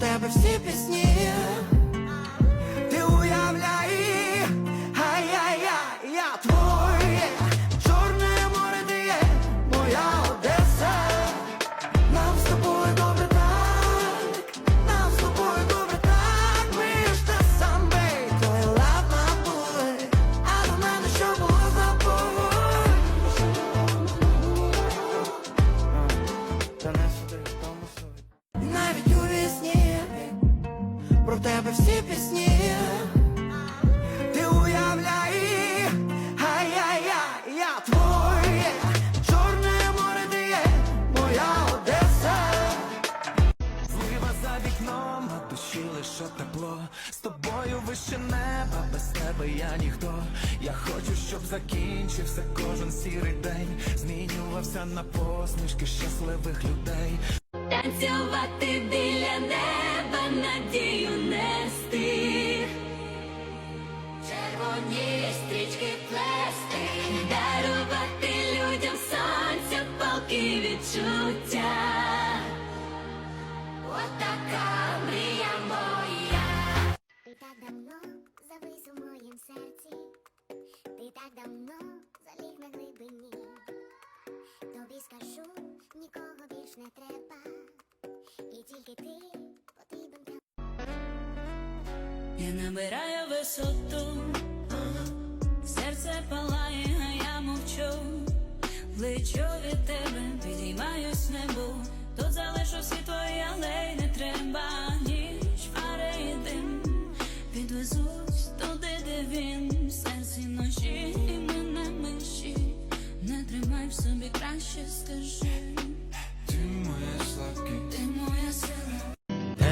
тебе всі пісні. Про тебе всі пісні. Ти уявляй, ай-яй-яй, я твоє, чорне море ти є, моя Одеса. Злива за вікном, на душі лише тепло З тобою вище неба, без тебе я ніхто Я хочу, щоб закінчився кожен сірий день Змінювався на посмішки щасливих людей Танцювати біля неба, надію Я набираю висоту, серце палає, а я мовчу. Лечу від тебе, підіймаюсь в небо. Тут залишу всі твої але й не треба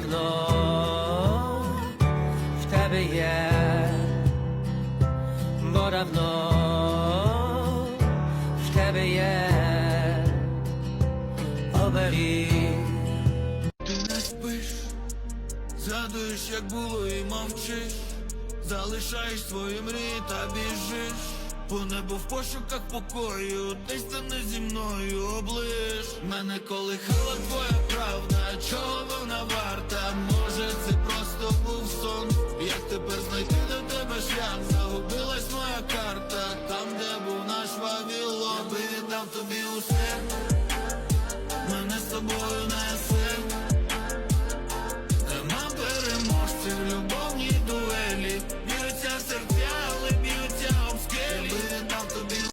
Давно в тебе є, бо давно в тебе є оберіг. Ти не спиш, згадуєш, як було і мовчиш, залишаєш свої мрії та біжиш. По небу в пошуках покою, ти не зі мною облиш. Мене колихала твоя правда, чого тепер знайти до тебе шлях? Загубилась моя карта, там, де був наш би віддав тобі усе. Мене з тобою